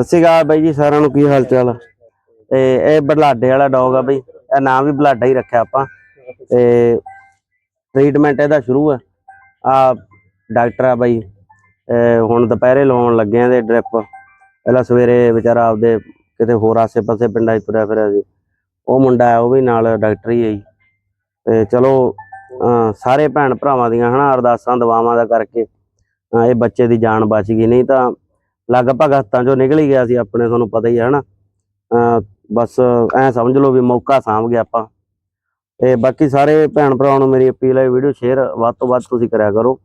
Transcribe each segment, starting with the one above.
ਸਤਿ ਸ਼੍ਰੀ ਅਕਾਲ ਬਾਈ ਜੀ, ਸਾਰਿਆਂ ਨੂੰ ਕੀ ਹਾਲ ਚਾਲ ਆ? ਤੇ ਇਹ ਬਲਾਡੇ ਵਾਲਾ ਡੌਗ ਆ ਬਾਈ, ਇਹ ਨਾਮ ਵੀ ਬਲਾਡਾ ਹੀ ਰੱਖਿਆ ਆਪਾਂ। ਤੇ ਟ੍ਰੀਟਮੈਂਟ ਇਹਦਾ ਸ਼ੁਰੂ ਆ। ਆ ਡਾਕਟਰ ਆ ਬਾਈ ਹੁਣ ਦੁਪਹਿਰੇ ਲਾਉਣ ਲੱਗੇ ਆ ਦੇ ਡ੍ਰਿਪ ਪਹਿਲਾਂ ਸਵੇਰੇ ਵਿਚਾਰਾ ਆਪਦੇ ਕਿਤੇ ਹੋਰ ਆਸੇ-ਪਾਸੇ ਪਿੰਡਾਂ 'ਚ ਤੁਰਿਆ ਫਿਰਿਆ ਸੀ। ਉਹ ਮੁੰਡਾ ਆ, ਉਹ ਵੀ ਨਾਲ ਡਾਕਟਰ ਹੀ ਆ ਜੀ। ਤੇ ਚਲੋ ਸਾਰੇ ਭੈਣ ਭਰਾਵਾਂ ਦੀਆਂ ਹਨਾ ਅਰਦਾਸਾਂ, ਦੁਆਵਾਂ ਦਾ ਕਰਕੇ ਇਹ ਬੱਚੇ ਦੀ ਜਾਨ ਬਚ ਗਈ। ਨਹੀਂ ਤਾਂ ਲਗਭਗ ਹੱਥਾਂ ਚੋਂ ਨਿਕਲ ਹੀ ਗਿਆ ਸੀ ਆਪਣੇ, ਤੁਹਾਨੂੰ ਪਤਾ ਹੀ ਹੈ, ਹਨਾ? ਅਹ ਬਸ ਐ ਸਮਝ ਲਓ ਵੀ ਮੌਕਾ ਸਾਂਭ ਗਿਆ ਆਪਾਂ। ਤੇ ਬਾਕੀ ਸਾਰੇ ਭੈਣ ਭਰਾਵਾਂ ਨੂੰ ਮੇਰੀ ਅਪੀਲ ਹੈ, ਵੀਡੀਓ ਸ਼ੇਅਰ ਵੱਧ ਤੋਂ ਵੱਧ ਤੁਸੀਂ ਕਰਿਆ ਕਰੋ।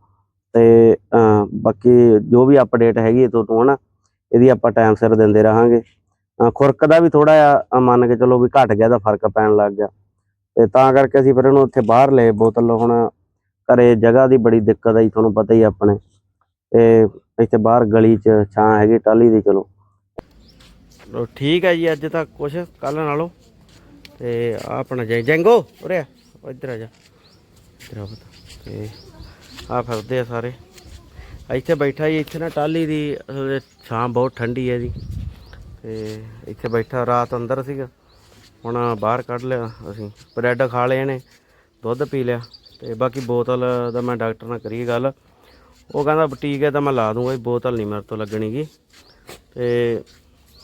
ਤੇ, ਅਹ ਬਾਕੀ ਜੋ ਵੀ ਅਪਡੇਟ ਹੈਗੀ ਹੈ ਤੁਹਾਨੂੰ ਹਨਾ? ਇਹਦੀ ਆਪਾਂ ਟਾਈਮ ਸਿਰ ਦਿੰਦੇ ਰਹਾਂਗੇ। ਖੁਰਕ ਦਾ ਵੀ ਥੋੜਾ ਜਿਹਾ ਮੰਨ ਕੇ ਚਲੋ ਵੀ ਘਟ ਗਿਆ ਦਾ ਫ਼ਰਕ ਪੈਣ ਲੱਗ ਗਿਆ। ਤੇ ਤਾਂ ਕਰਕੇ ਅਸੀਂ ਫਿਰ ਇਹਨੂੰ ਇੱਥੇ ਬਾਹਰ ਲਏ ਬੋਤਲ, ਹੁਣ ਘਰੇ ਜਗ੍ਹਾ ਦੀ ਬੜੀ ਦਿੱਕਤ ਆਈ ਤੁਹਾਨੂੰ ਪਤਾ ਹੀ ਆਪਣੇ। ਤੇ ਇੱਥੇ ਬਾਹਰ ਗਲੀ 'ਚ ਛਾਂ ਹੈਗੀ ਟਾਲੀ ਦੀ, ਚਲੋ। ਚਲੋ ਠੀਕ ਹੈ ਜੀ, ਅੱਜ ਤਾਂ ਕੁਛ ਕੱਲ ਨਾਲੋਂ। ਤੇ ਆ ਆਪਣਾ ਜੈ ਜੈਂਗੋ, ਉਰੇ ਆ, ਉਹ ਇੱਧਰ ਆ ਜਾ। ਇੱਧਰ ਆ ਪੁੱਤ। ਤੇ ਆ ਫਿਰਦੇ ਆ ਸਾਰੇ। ਇੱਥੇ ਬੈਠਾ ਜੀ, ਇੱਥੇ ਨਾ ਟਾਲੀ ਦੀ, ਅਸਲ 'ਚ ਛਾਂ ਬਹੁਤ ਠੰਡੀ ਹੈ ਜੀ। ਤੇ ਇੱਥੇ ਬੈਠਾ, ਰਾਤ ਅੰਦਰ ਸੀਗਾ। ਹੁਣ ਬਾਹਰ ਕੱਢ ਲਿਆ ਅਸੀਂ। ਬ੍ਰੈਡ ਖਾ ਲਏ ਨੇ, ਦੁੱਧ ਪੀ ਲਿਆ। ਤੇ ਬਾਕੀ ਬੋਤਲ ਦਾ ਮੈਂ ਡਾਕਟਰ ਨਾਲ ਕਰੀ ਗੱਲ। ਉਹ ਕਹਿੰਦਾ ਠੀਕ ਹੈ ਤਾਂ ਮੈਂ ਲਾ ਦੂੰਗਾ ਜੀ, ਬੋਤਲ ਨਹੀਂ ਮੇਰੇ ਤੋਂ ਲੱਗਣੀ ਗੀ ਤੇ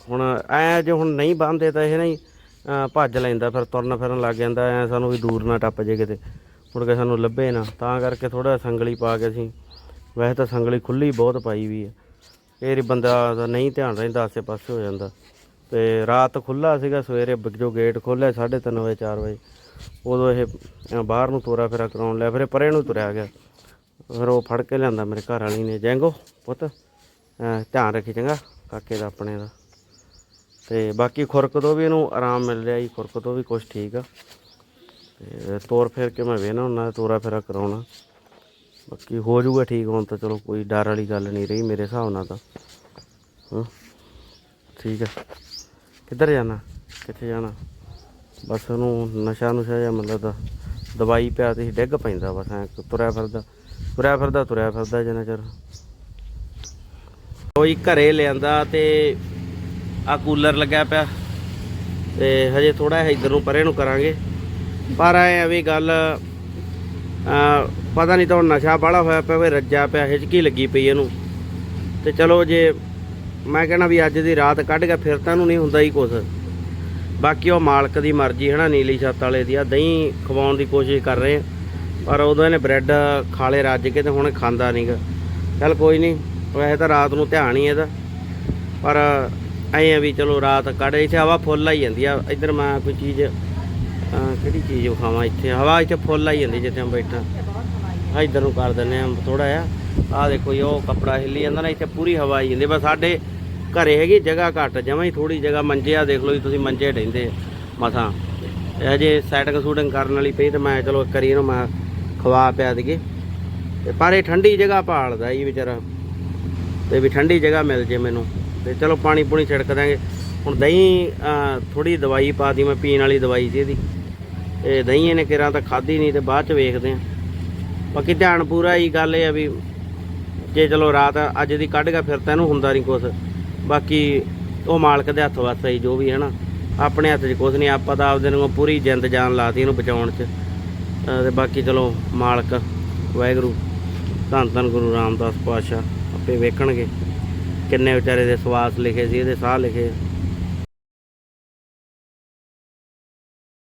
ਹੁਣ ਐ ਜੇ ਹੁਣ ਨਹੀਂ ਬੰਨਦੇ ਤਾਂ ਇਹ ਨਹੀਂ ਭੱਜ ਲੈਂਦਾ ਫਿਰ, ਤੁਰਨ ਫਿਰਨ ਲੱਗ ਜਾਂਦਾ, ਐ ਸਾਨੂੰ ਵੀ ਦੂਰ ਨਾ ਟੱਪ ਜੇ ਕਿਤੇ। ਮੁੜ ਕੇ ਸਾਨੂੰ ਲੱਭੇ ਨਾ, ਤਾਂ ਕਰਕੇ ਥੋੜਾ ਸੰਗਲੀ ਪਾ ਕੇ ਅਸੀਂ, ਵੈਸੇ ਤਾਂ ਸੰਗਲੀ ਖੁੱਲੀ ਬਹੁਤ ਪਾਈ ਵੀ ਹੈ। ਇਹ ਬੰਦਾ ਦਾ ਨਹੀਂ ਧਿਆਨ ਰਹਿੰਦਾ ਆਸੇ ਪਾਸੇ ਹੋ ਜਾਂਦਾ। ਤੇ ਰਾਤ ਖੁੱਲਾ ਸੀਗਾ, ਸਵੇਰੇ ਜੋ ਗੇਟ ਖੋਲ੍ਹਿਆ 3:30 ਵਜੇ 4 ਵਜੇ, ਉਦੋਂ ਇਹ ਬਾਹਰ ਨੂੰ ਤੋਰਾ ਫੇਰਾ ਕਰਾਉਣ ਲਿਆ, ਫਿਰ ਪਰੇ ਨੂੰ ਤੁਰਿਆ ਗਿਆ। ਫਿਰ ਉਹ ਫੜ ਕੇ ਲਿਆਂਦਾ ਮੇਰੇ ਘਰ ਵਾਲੀ ਨੇ। ਜੈਂਗੋ, ਪੁੱਤ ਧਿਆਨ ਰੱਖੀ ਚੰਗਾ, ਕਾਕੇ ਦਾ, ਆਪਣੇ ਦਾ। ਤੇ ਬਾਕੀ ਖੁਰਕ ਤੋਂ ਵੀ ਇਹਨੂੰ ਆਰਾਮ ਮਿਲ ਰਿਹਾ ਜੀ, ਖੁਰਕ ਤੋਂ ਵੀ ਕੁਝ ਠੀਕ ਆ। ਤੇ ਤੋਰ ਫੇਰ ਕੇ ਮੈਂ ਵੇਖਣਾ ਹੁੰਦਾ ਤੋਰਾ ਫੇਰਾ ਕਰਾਉਣਾ। ਬਾਕੀ ਹੋ ਜਾਊਗਾ ਠੀਕ, ਹੁਣ ਤਾਂ ਚਲੋ ਕੋਈ ਡਰ ਵਾਲੀ ਗੱਲ ਨਹੀਂ ਰਹੀ ਮੇਰੇ ਹਿਸਾਬ ਨਾਲ ਤਾਂ। ਹਾਂ, ਠੀਕ ਆ। ਕਿੱਧਰ ਜਾਣਾ? ਕਿੱਥੇ ਜਾਣਾ? ਬਸ ਉਹਨੂੰ ਨਸ਼ਾ ਨੁਸ਼ਾ ਜਾਂ ਮਤਲਬ ਦਾ ਦਵਾਈ ਪਿਆ ਤੇ ਡਿੱਗ ਪੈਂਦਾ ਬਸ, ਐ ਤੁਰਿਆ ਫਿਰਦਾ। ਤੁਰਿਆ ਫਿਰਦਾ ਤੁਰਿਆ ਫਿਰਦਾ ਜਿੰਨਾ ਚਿਰ। ਕੋਈ ਘਰੇ ਲਿਆਂਦਾ ਤੇ ਆ ਕੂਲਰ ਲੱਗਿਆ ਪਿਆ ਤੇ ਹਜੇ ਥੋੜਾ ਇਧਰ ਨੂੰ ਪਰੇ ਨੂੰ ਕਰਾਂਗੇ। ਪਰ ਐ ਵੀ ਗੱਲ ਪਤਾ ਨਹੀਂ ਤਾਂ ਹੁਣ ਨਸ਼ਾ ਬਾਹਲਾ ਹੋਇਆ ਪਿਆ, ਵੀ ਰੱਜਾ ਪਿਆ, ਹਿਚਕੀ ਲੱਗੀ ਪਈ ਇਹਨੂੰ। ਤੇ ਚਲੋ ਜੇ ਮੈਂ ਕਹਿਣਾ ਵੀ ਅੱਜ ਦੀ ਰਾਤ ਕੱਢ ਗਿਆ ਫਿਰ ਤਾਂ ਨੂੰ ਨਹੀਂ ਹੁੰਦਾ ਹੀ ਕੁਛ। ਬਾਕੀ ਉਹ ਮਾਲਕ ਦੀ ਮਰਜ਼ੀ ਹੈ ਨਾ, ਨੀਲੀ ਛੱਤ ਵਾਲੇ ਦੀ। ਆ ਦਹੀਂ ਖਵਾਉਣ ਦੀ ਕੋਸ਼ਿਸ਼ ਕਰ ਰਹੇ ਆ। ਪਰ ਉਦੋਂ ਇਹਨੇ ਬ੍ਰੈਡ ਖਾਲੇ ਰੱਜ ਕੇ ਤੇ ਹੁਣ ਖਾਂਦਾ ਨਹੀਂਗਾ ਚੱਲ ਕੋਈ ਨਹੀਂ ਵੈਸੇ ਤਾਂ ਰਾਤ ਨੂੰ ਧਿਆਨ ਹੀ ਇਹਦਾ। ਪਰ ਐਂ ਆ ਵੀ ਚਲੋ ਰਾਤ ਕੱਢ, ਇੱਥੇ ਹਵਾ ਫੁੱਲ ਆਈ ਜਾਂਦੀ ਆ। ਇੱਧਰ ਮੈਂ ਕੋਈ ਚੀਜ਼ ਕਿਹੜੀ ਚੀਜ਼ ਵਿਖਾਵਾਂ ਇੱਥੇ? ਹਵਾ ਇੱਥੇ ਫੁੱਲ ਆਈ ਜਾਂਦੀ ਜਿੱਥੇ ਮੈਂ ਬੈਠਾ। ਆ ਇੱਧਰ ਨੂੰ ਕਰ ਦਿੰਨੇ ਆ ਥੋੜਾ ਜਿਹਾ। ਆਹ ਦੇਖੋ ਜੀ, ਉਹ ਕੱਪੜਾ ਹਿੱਲੀ ਜਾਂਦਾ ਨਾ, ਇੱਥੇ ਪੂਰੀ ਹਵਾ ਆਈ ਜਾਂਦੀ ਬਸ ਸਾਡੇ ਘਰੇ ਹੈਗੀ ਜਗ੍ਹਾ ਘੱਟ, ਜਮਾਂ ਹੀ ਥੋੜੀ ਜਗ੍ਹਾ। ਮੰਜੇ ਆ ਦੇਖ ਲਓ ਜੀ, ਤੁਸੀਂ ਮੰਜੇ ਢਹਿੰਦੇ ਮਸਾਂ। ਇਹ ਹਜੇ ਸੈਟਿੰਗ ਸੂਟਿੰਗ ਕਰਨ ਵਾਲੀ ਪਈ ਤੇ ਮੈਂ ਚਲੋ ਕਰੀ ਇਹਨੂੰ ਮੈਂ ਖਵਾ ਪਿਆ ਦੀਏ ਤੇ ਪਰ ਇਹ ਠੰਡੀ ਜਗ੍ਹਾ ਭਾਲਦਾ ਇਹ ਵਿਚਾਰਾ। ਤੇ ਵੀ ਠੰਡੀ ਜਗ੍ਹਾ ਮਿਲ ਜੇ ਮੈਨੂੰ। ਤੇ ਚਲੋ ਪਾਣੀ ਪੂਣੀ ਛਿੜਕ ਦਾਂਗੇ ਹੁਣ ਦਹੀਂ ਥੋੜੀ ਦਵਾਈ ਪਾਤੀ ਮੈਂ, ਪੀਣ ਵਾਲੀ ਦਵਾਈ ਸੀ ਇਹਦੀ। ਤੇ ਦਹੀਂ ਇਹਨੇ ਕਿਰਾਂ ਤਾਂ ਖਾਧੀ ਨਹੀਂ ਤੇ ਬਾਅਦ ਚ ਵੇਖਦੇ ਆਂ। ਬਾਕੀ ਧਿਆਨ ਪੂਰਾ ਹੀ ਗੱਲ ਇਹ ਆ ਵੀ ਜੇ ਚਲੋ ਰਾਤ ਅੱਜ ਦੀ ਕੱਢ ਗਿਆ, ਫਿਰ ਤਾਂ ਇਹਨੂੰ ਹੁੰਦਾ ਨਹੀਂ ਕੁਛ। ਬਾਕੀ ਉਹ ਮਾਲਕ ਦੇ ਹੱਥ ਵਾਸਤੇ ਹੀ ਜੋ ਵੀ ਹੈ ਨਾ। ਆਪਣੇ ਹੱਥ 'ਚ ਕੁਛ ਨਹੀਂ, ਆਪਾਂ ਤਾਂ ਆਪਦੇ ਨੂੰ ਪੂਰੀ ਜਿੰਦ ਜਾਨ ਲਾਤੀ ਇਹਨੂੰ ਬਚਾਉਣ 'ਚ। ਤੇ ਬਾਕੀ ਚਲੋ ਮਾਲਕ, ਵਾਹਿਗੁਰੂ, ਧੰਨ ਧੰਨ ਗੁਰੂ ਰਾਮਦਾਸ ਪਾਤਸ਼ਾਹ, ਆਪੇ ਵੇਖਣਗੇ ਕਿੰਨੇ ਵਿਚਾਰੇ ਦੇ ਸਵਾਸ ਲਿਖੇ ਸੀ, ਇਹਦੇ ਸਾਹ ਲਿਖੇ।